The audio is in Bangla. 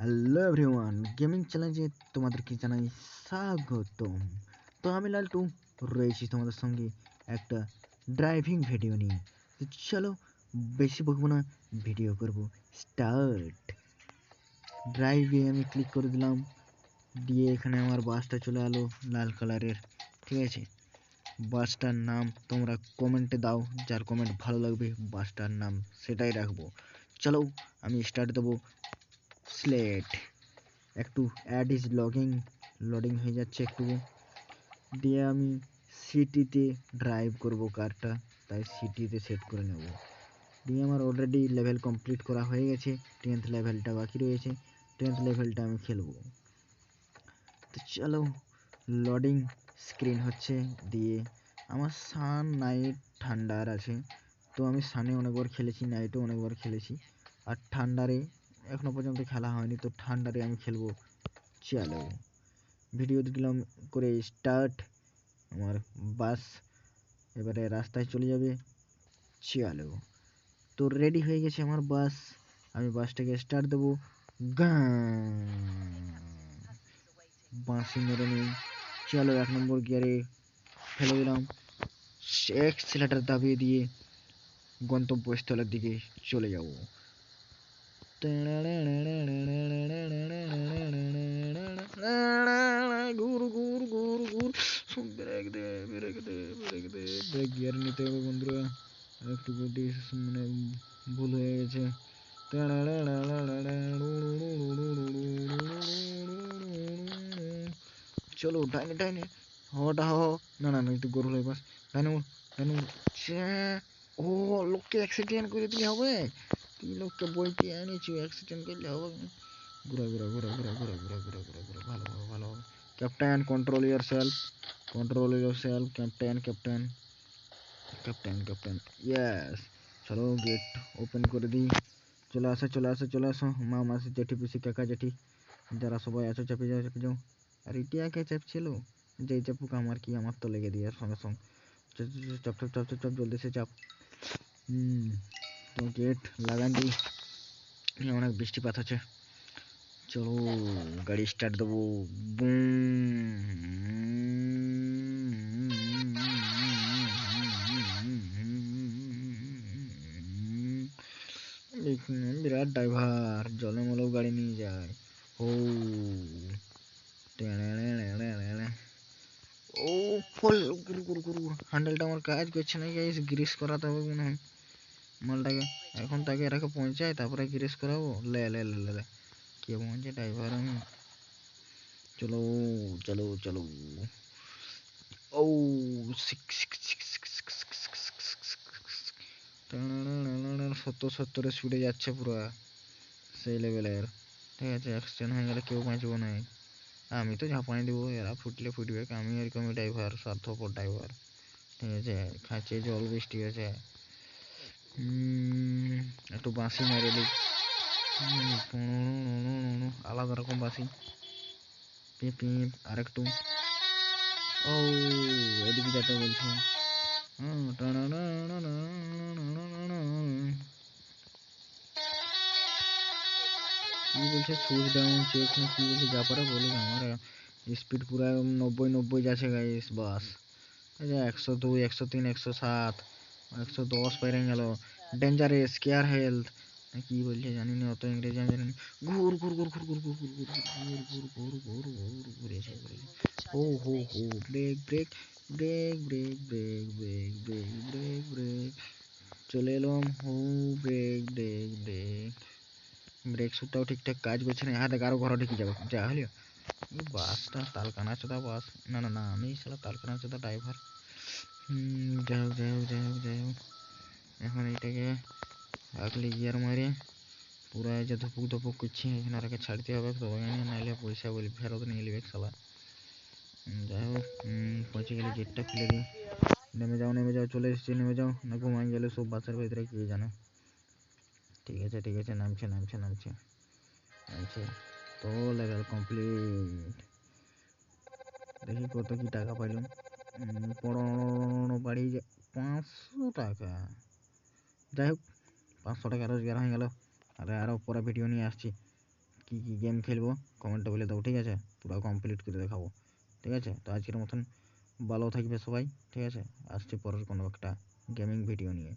হ্যালো এভরিওয়ান, গেমিং চ্যালেঞ্জে তোমাদেরকে জানাই স্বাগতম। তো আমি লালটু, রয়েছি তোমাদের সঙ্গে একটা ড্রাইভিং ভিডিও নিয়ে। তো চলো, বেশি বকবো না ভিডিও করব। স্টার্ট ড্রাইভে আমি ক্লিক করে দিলাম, দিয়ে এখানে আমার বাসটা চলে এলো লাল কালারের ঠিক আছে? বাসটার নাম তোমরা কমেন্টে দাও, যার কমেন্ট ভালো লাগবে বাসটার নাম সেটাই রাখব। চলো, আমি স্টার্ট দেবো। স্লেট একটু অ্যাড ইজ লগিং লোডিং হয়ে যাচ্ছে একটু দিয়ে আমি সিটিতে ড্রাইভ করব কারটা তাই সিটিতে সেট করে নেব। দিয়ে আমার অলরেডি লেভেল কমপ্লিট করা হয়ে গেছে টেন্থ লেভেলটা বাকি রয়েছে টেন্থ লেভেলটা আমি খেলব। তো চলো লোডিং স্ক্রিন হচ্ছে, দিয়ে আমার সান নাইট ঠান্ডার আছে। তো আমি সানে অনেকবার খেলেছি নাইটও অনেকবার খেলেছি। আর ঠান্ডারে এখনও পর্যন্ত খেলা হয়নি, তো ঠান্ডারে আমি খেলব। চলো। ভিডিও দিলাম করে স্টার্ট আমার বাস এবারে রাস্তায় চলে যাবে। চলো। তো রেডি হয়ে গেছে আমার বাস আমি বাসটাকে স্টার্ট দেবো। বাঁশি মেরে নিই। চলো এক নম্বর গিয়ারে ফেলে দিলাম। এক্সিলেটার দাবিয়ে দিয়ে গন্তব্যস্থলের দিকে চলে যাব। ঘুর ঘুর ঘুর ঘুর ব্রেক দে ব্রেক দে নিতে বন্ধুরা একটু ভুল হয়ে গেছে চলো, ডাইনে ডাইনে। হওয়াটা হও না না একটু গরু হয়ে বাস। ডাইনে ডাইনে ও, লোককে অ্যাক্সিডেন্ট করে দিলে হবে। লোককে বইতে এনেছি অ্যাক্সিডেন্ট করলে হবে ঘুরা ঘুরা ঘুরা ঘুরা ঘুরা ঘুরা ঘুরা ঘুরা ঘুরা ভালো ভালো ভালো হবে captain control yourself control yourself captain captain captain captain yes চলো গেট ওপেন করে দিই চলে আসো চলে আসো চলে আসো মা মাসি জেঠি পিসি কাকা জেঠি যারা সবাই আছো চাপে যাও চাপে যাও আর ইটিয়া কে চাপ ছিল যেই চাপুক আমার কি আমার তো লেগে দিয়ে সঙ্গে সঙ্গে চাপ চাপ চাপ চাপ চাপ জলদি সে চাপ হুম তো গেট লাগান দিই অনেক বৃষ্টিপাত হচ্ছে। চলো, গাড়ি স্টার্ট দেবো। বিরাট ড্রাইভার জলে মলেও গাড়ি নিয়ে যায়। ও। ও, ফুল হ্যান্ডেলটা আমার কাজ করছে না গ্রিস করাতে হবে মনে হয়। মালটাকে এখন তাকে এরাকে পৌঁছায় তারপরে গ্রিস করাবো লে লে লে লে কে পৌঁছে ড্রাইভার আমি চলো চলো চলো ও সত্তর সত্তরে ছুটে যাচ্ছে পুরো সেই লেভেলের ঠিক আছে অ্যাক্সিডেন্ট হয়ে গেলে কেউ বাঁচবো না আমি তো ঝাঁপানি দেবো এরা ফুটলে ফুটবে আমি এরকমই ড্রাইভার স্বার্থপর ড্রাইভার ঠিক আছে খাচ্ছে জল বৃষ্টি আছে একটু বাঁশি মেরে দিই। আলাদা রকম বাঁশি। পিপ আর একটু ও, এদিকে যেতে বলছে। কি বলছে? সুইচ ডাউন চেক না কি বলছে? যা পারে বলুক আমার। স্পিড পুরো নব্বই নব্বই যাচ্ছে গাইস বাস। একশো দুই, একশো তিন, একশো সাত। একশো দশ পেরে গেল ডেঞ্জারেস কেয়ার হেলথ কি বলছে জানি না অত ইংরেজি আমি জানি না ঘুর ঘুর ঘুর ঘুর ঘুর ঘুর ঘুর ঘুর ঘুর ঘুর ঘুর ঘুর ঘুর ঘুরেছে ঘুরেছে হো হো হো brake brake brake brake brake brake brake brake brake চলে এলাম হো ব্রেক ব্রেক ব্রেক ব্রেক শুটাও ঠিকঠাক কাজ করছে না হাতে আরও ঘর ঢুকে যাব যা হলো বাসটা তালকানা চোদা বাস না না না আমি সালা তালকানা চোদা ড্রাইভার যাই হোক যাই হোক যাই হোক যাই হোক এখন এইটাকে আগলে গিয়ার মারে পুরো যে ধপুক ধপুক করছে এখানে আরকে ছাড়তে হবে তবে নাইলে পয়সা বলি ফেরত নিয়ে নেবে সালা যাই হোক পৌঁছে গেলে গেটটা খুলে দিই নেমে যাও নেমে যাও চলে এসেছি নেমে যাও না ঘুমাই গেলে সব বাসের ভিতরে কে জানে ঠিক আছে ঠিক আছে নামছে নামছে নামছে নামছে তো লেভেল কমপ্লিট দেখি কত কি টাকা পাইলাম পনেরো বাড়ি পাঁচশো টাকা। যাই হোক, পাঁচশো টাকা রোজগার হয়ে গেল। আরে আরও পরে ভিডিও নিয়ে আসছি। কী কী গেম খেলব কমেন্টে বলে দাও, ঠিক আছে? পুরো কমপ্লিট করে দেখাবো, ঠিক আছে? তো আজকের মতন ভালো থাকবে সবাই, ঠিক আছে? আসছি পরের কোনো একটা গেমিং ভিডিও নিয়ে।